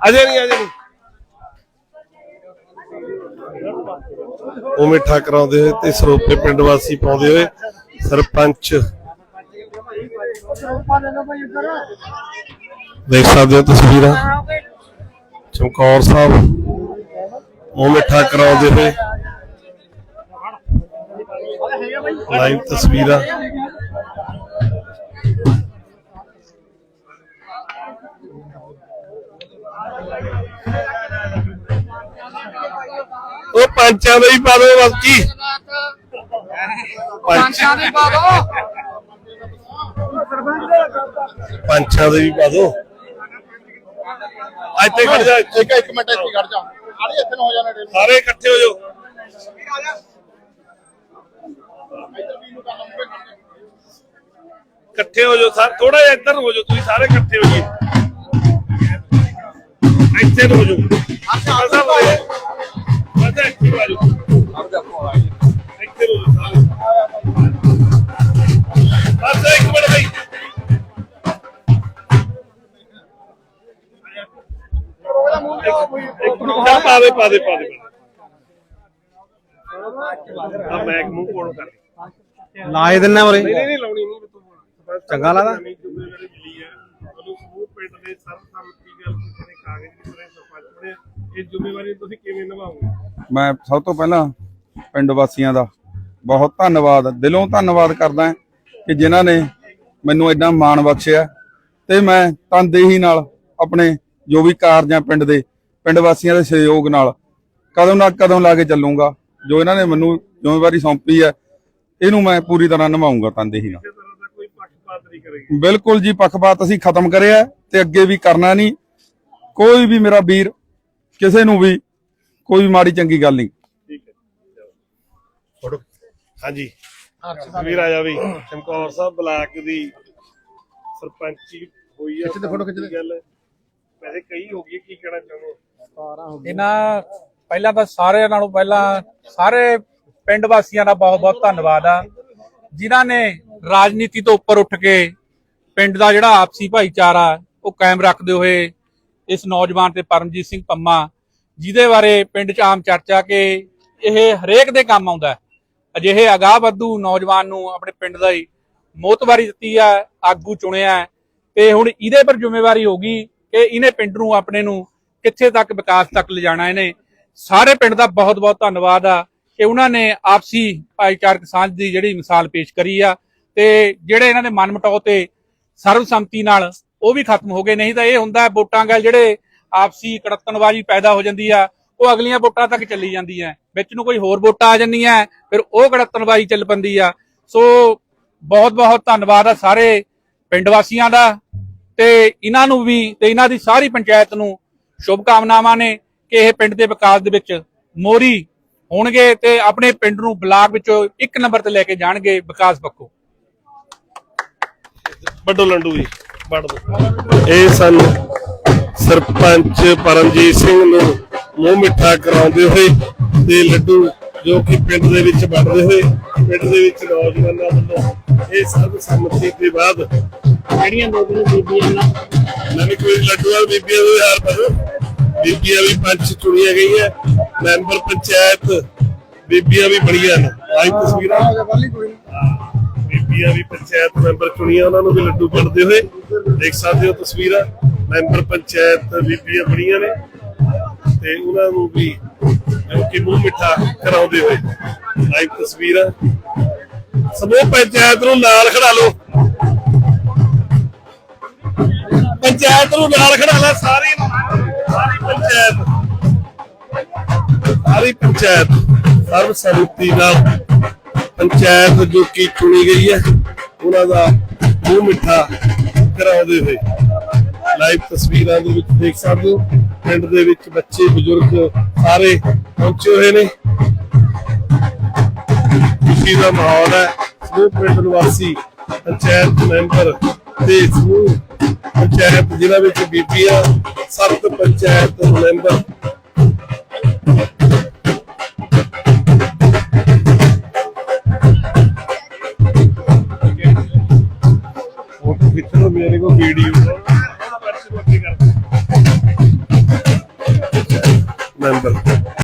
ਅਜੇ ਨਹੀਂ ਅਜੇ ਨਹੀਂ। ਉਹ ਮਿੱਠਾ ਕਰਾਉਂਦੇ ਹੋਏ ਤੇ ਸਰੋਪੇ ਪਿੰਡ ਵਾਸੀ ਪਾਉਂਦੇ ਹੋਏ ਸਰਪੰਚ। ਦੇਖ ਸਕਦੇ ਹੋ ਤਸਵੀਰਾਂ। ਚਮਕੌਰ ਸਾਹਿਬ ਉਹ ਮਿੱਠਾ ਕਰਾਉਂਦੇ ਹੋਏ। ਲਾਈਵ ਤਸਵੀਰਾਂ। ਪੰਚਾਂ ਦਾ ਹੀ ਪਾ ਦੋ ਬਲਕੀ ਪੰਚਾਂ ਦੇ ਪਾ ਦੋ ਪੰਚਾਂ ਦੇ ਵੀ ਪਾ ਦੋ ਅੱਜ ਤੇ ਖੜ ਜਾ ਇੱਕ ਇੱਕ ਮਿੰਟ ਇੱਥੇ ਖੜ ਜਾ। ਆਲੇ ਇੱਥੇ ਨੂੰ ਹੋ ਜਾਣਾ ਟੇਬਲ ਸਾਰੇ ਇਕੱਠੇ ਹੋ ਜਾਓ। ਇਕੱਠੇ ਹੋ ਜਾਓ ਸਰ ਥੋੜਾ ਜਿਹਾ ਇੱਧਰ ਹੋ ਜਾਓ ਤੁਸੀਂ ਸਾਰੇ ਇਕੱਠੇ ਹੋ ਜੀ ਇੱਥੇ ਹੋ ਜਾਓ। ਅੱਛਾ ਸਾਹਿਬ ਪਾ ਦੇ ਪਾ ਦੇ ਪਾ ਦੇ। ਆ ਮੈਕ ਮੂੰਹ ਕੋਲ ਕਰ ਲਾ ਹੀ ਦਿੰਨਾ ਉਰੇ। ਨਹੀਂ ਨਹੀਂ ਲਾਉਣੀ ਨਹੀਂ ਚੰਗਾ ਲੱਗਦਾ? ਤੁਹਾਨੂੰ ਸਮੂਹ ਪਿੰਡ ਦੇ ਸਰਬਸੰਮਤੀ ਇਹ ਜ਼ਿੰਮੇਵਾਰੀ ਤੁਸੀਂ ਕਿਵੇਂ ਨਿਭਾਓਗੇ? ਮੈਂ ਸਭ ਤੋਂ ਪਹਿਲਾਂ ਪਿੰਡ ਵਾਸੀਆਂ ਦਾ ਬਹੁਤ ਧੰਨਵਾਦ ਦਿਲੋਂ ਧੰਨਵਾਦ ਕਰਦਾ ਕਿ ਜਿਨ੍ਹਾਂ ਨੇ ਮੈਨੂੰ ਐਡਾ ਮਾਣ ਬਖਸ਼ਿਆ ਤੇ ਮੈਂ ਤਨਦੇਹੀ ਨਾਲ ਆਪਣੇ ਜੋ ਵੀ ਕਾਰਜਾਂ ਪਿੰਡ ਦੇ ਪਿੰਡ ਵਾਸੀਆਂ ਦੇ ਸਹਿਯੋਗ ਨਾਲ ਕਦੋਂ ਨਾ ਕਦੋਂ ਲਾ ਕੇ ਚੱਲੂੰਗਾ ਜੋ ਇਹਨਾਂ ਨੇ ਮੈਨੂੰ ਜ਼ਿੰਮੇਵਾਰੀ ਸੌਂਪੀ ਹੈ ਇਹਨੂੰ ਮੈਂ ਪੂਰੀ ਤਰ੍ਹਾਂ ਨਿਭਾਉਂਗਾ ਤਨਦੇਹੀ ਨਾਲ। ਬਿਲਕੁਲ ਜੀ ਪੱਖਪਾਤ ਅਸੀਂ ਖਤਮ ਕਰਿਆ ਤੇ ਅੱਗੇ ਵੀ ਕਰਨਾ ਨਹੀਂ। ਕੋਈ ਵੀ ਮੇਰਾ ਵੀਰ ਕਿਸੇ ਨੂੰ ਵੀ ਕੋਈ ਮਾੜੀ ਚੰਗੀ ਗੱਲ ਨਹੀਂ। ਠੀਕ ਹੈ। ਫੋਟੋ ਹਾਂਜੀ। ਵੀਰ ਆ ਜਾ ਵੀ। ਚਮਕੌਰ ਸਾਹਿਬ ਬਲਾਕ ਦੀ ਸਰਪੰਚੀ ਹੋਈ ਆ ਦੇ, ਫੋਟੋ ਖਿੱਚ। ਗੱਲ ਵੈਸੇ ਕਈ ਹੋ ਗਈ ਕੀ ਕਹਿਣਾ ਚਾਹੁੰਦੇ ਇਹਨਾਂ ਪਹਿਲਾਂ ਤਾਂ ਸਾਰਿਆਂ ਨਾਲੋਂ ਪਹਿਲਾਂ ਸਾਰੇ ਪਿੰਡ ਵਾਸੀਆਂ ਦਾ ਬਹੁਤ ਬਹੁਤ ਧੰਨਵਾਦ ਆ। ਜਿਨ੍ਹਾਂ ਨੇ ਰਾਜਨੀਤੀ ਤੋਂ ਉੱਪਰ ਉੱਠ ਕੇ ਪਿੰਡ ਦਾ ਜਿਹੜਾ ਆਪਸੀ ਭਾਈਚਾਰਾ ਉਹ ਕਾਇਮ ਰੱਖਦੇ ਹੋਏ ਇਸ ਨੌਜਵਾਨ ਤੇ ਪਰਮਜੀਤ ਸਿੰਘ ਪੰਮਾ ਜਿਹਦੇ ਬਾਰੇ ਪਿੰਡ 'ਚ ਆਮ ਚਰਚਾ ਕਿ ਇਹ ਹਰੇਕ ਦੇ ਕੰਮ ਆਉਂਦਾ ਹੈ। ਅਜਿਹੇ ਅਗਾਹ ਨੌਜਵਾਨ ਨੂੰ ਆਪਣੇ ਪਿੰਡ ਦਾ ਹੀ ਮੋਤਬਾਰੀ ਦਿੱਤੀ ਆ, ਆਗੂ ਚੁਣਿਆ ਹੈ। ਤੇ ਹੁਣ ਇਹਦੇ ਪਰ ਜ਼ਿੰਮੇਵਾਰੀ ਹੋਗੀ ਕਿ ਇਹਨੇ ਪਿੰਡ ਨੂੰ ਆਪਣੇ ਨੂੰ ਕਿੱਥੇ ਤੱਕ ਵਿਕਾਸ ਤੱਕ ਲਿਜਾਣਾ ਇਹਨੇ। ਸਾਰੇ ਪਿੰਡ ਦਾ ਬਹੁਤ ਬਹੁਤ ਧੰਨਵਾਦ ਆ ਕਿ ਉਹਨਾਂ ਨੇ ਆਪਸੀ ਭਾਈਚਾਰਕ ਸਾਂਝ ਦੀ ਜਿਹੜੀ ਮਿਸਾਲ ਪੇਸ਼ ਕਰੀ ਆ ਤੇ ਜਿਹੜੇ ਇਹਨਾਂ ਦੇ ਮਨਮਟਾਓ ਤੇ ਸਰਬਸੰਮਤੀ ਨਾਲ ਉਹ ਵੀ ਖਤਮ ਹੋ ਗਏ। ਨਹੀਂ ਤਾਂ ਇਹ ਹੁੰਦਾ ਵੋਟਾਂ ਗੱਲ ਜਿਹੜੇ ਆਪਸੀ ਕੜਤਨਬਾਜ਼ੀ ਪੈਦਾ ਹੋ ਜਾਂਦੀ ਆ ਉਹ ਅਗਲੀਆਂ ਵੋਟਾਂ ਤੱਕ ਚੱਲੀ ਜਾਂਦੀ ਹੈ ਵਿੱਚ ਨੂੰ ਕੋਈ ਹੋਰ ਵੋਟਾਂ ਆ ਜਾਂਦੀਆਂ ਫਿਰ ਉਹ ਕੜਤਨਬਾਜ਼ੀ ਚੱਲ ਪੈਂਦੀ ਆ। ਸੋ ਬਹੁਤ ਬਹੁਤ ਧੰਨਵਾਦ ਆ ਸਾਰੇ ਪਿੰਡ ਵਾਸੀਆਂ ਦਾ ਤੇ ਇਹਨਾਂ ਨੂੰ ਵੀ ਤੇ ਇਹਨਾਂ ਦੀ ਸਾਰੀ ਪੰਚਾਇਤ ਨੂੰ ਸ਼ੁਭ ਕਾਮਨਾਵਾਂ ਨੇ ਕਿ ਇਹ ਪਿੰਡ ਦੇ ਵਿਕਾਸ ਦੇ ਵਿੱਚ ਮੋਰੀ ਹੋਣਗੇ ਤੇ ਆਪਣੇ ਪਿੰਡ ਨੂੰ ਬਲਾਕ ਵਿੱਚੋਂ ਇੱਕ ਨੰਬਰ ਤੇ ਲੈ ਕੇ ਜਾਣਗੇ ਵਿਕਾਸ ਪੱਖੋਂ। ਵੱਡੋ ਲੰਡੂ ਜੀ ਵੱਡ ਦੋ ਇਹ ਸਨ ਸਰਪੰਚ ਪਰਮਜੀਤ ਸਿੰਘ ਨੂੰ ਮੂੰਹ ਮਿੱਠਾ ਕਰਾਉਂਦੇ ਹੋਏ ਤੇ ਲੱਡੂ ਜੋ ਕਿ ਪਿੰਡ ਦੇ ਵਿੱਚ ਵੰਡਦੇ ਹੋਏ ਪਿੰਡ ਦੇ ਵਿੱਚ ਨੌਜਵਾਨਾਂ ਵੱਲੋਂ ਇਹ ਸਰਬ ਸੰਮਤੀ ਦੇ ਬਾਅਦ ਜਿਹੜੀਆਂ ਦਿਨ ਬੀਬੀਆਂ ਨਾਲ ਨਵੀਂ ਕੋਈ ਲੱਡੂ ਵਾਲ ਬੀਬੀਆਂ ਦੇ ਹਾਰ ਪਰ ਬੀਬੀਆਂ ਵੀ ਪੰਚ ਚੁਣੀਆਂ ਗਈਆਂ ਮੈਂਬਰ ਪੰਚਾਇਤ ਬੀਬੀਆਂ ਵੀ ਬੜੀਆਂ ਨੇ। ਆਈ ਤਸਵੀਰਾਂ। ਬੀਬੀਆਂ ਵੀ ਪੰਚਾਇਤ ਮੈਂਬਰ ਚੁਣੀਆਂ ਉਹਨਾਂ ਨੂੰ ਵੀ ਲੱਡੂ ਵੰਡਦੇ ਹੋਏ ਦੇਖ ਸਕਦੇ ਹੋ ਤਸਵੀਰਾਂ। ਮੈਂਬਰ ਪੰਚਾਇਤ ਬੀਬੀਆਂ ਬਣੀਆਂ ਨੇ ਤੇ ਉਹਨਾਂ ਨੂੰ ਵੀ ਕਿ ਮੂੰਹ ਮਿੱਠਾ ਕਰਾਉਂਦੇ ਹੋਏ ਲਾਈਵ ਤਸਵੀਰਾਂ। ਸਮੂਹ ਪੰਚਾਇਤ ਨੂੰ ਨਾਲ ਖੜਾ ਲਓ। ਪੰਚਾਇਤ ਨੂੰ ਨਾਲ ਖੜਾ ਲੈ ਸਾਰੀ ਸਾਰੀ ਪੰਚਾਇਤ। ਸਾਰੀ ਪੰਚਾਇਤ, ਸਰਬ ਸੰਮਤੀ ਨਾਲ ਪੰਚਾਇਤ ਜੋ ਕਿ ਚੁਣੀ ਗਈ ਹੈ, ਉਹਨਾਂ ਦਾ ਮੂੰਹ ਮਿੱਠਾ ਕਰਾਉਂਦੇ ਹੋਏ। ਲਾਈਵ ਤਸਵੀਰਾਂ ਦੇ ਵਿੱਚ ਦੇਖ ਸਕਦੇ ਹੋ। ਪਿੰਡ ਦੇ ਵਿੱਚ ਬੱਚੇ, ਬਜ਼ੁਰਗ ਸਾਰੇ ਪਹੁੰਚੇ ਹੋਏ ਨੇ। ਖੁਸ਼ੀ ਦਾ ਮਾਹੌਲ ਹੈ। ਸਮੂਹ ਪਿੰਡ ਨਿਵਾਸੀ, ਪੰਚਾਇਤ ਮੈਂਬਰ ਤੇ ਸਮੂਹ ਪੰਚਾਇਤ ਜ਼ਿਲ੍ਹਾ ਵਿੱਚ ਬੀਬੀਆਂ ਸੱਤ ਪੰਚਾਇਤ ਮੈਂਬਰ। ਫੋਟੋ ਖਿੱਚਣ ਮੇਰੇ ਕੋਲ ਵੀਡੀਓ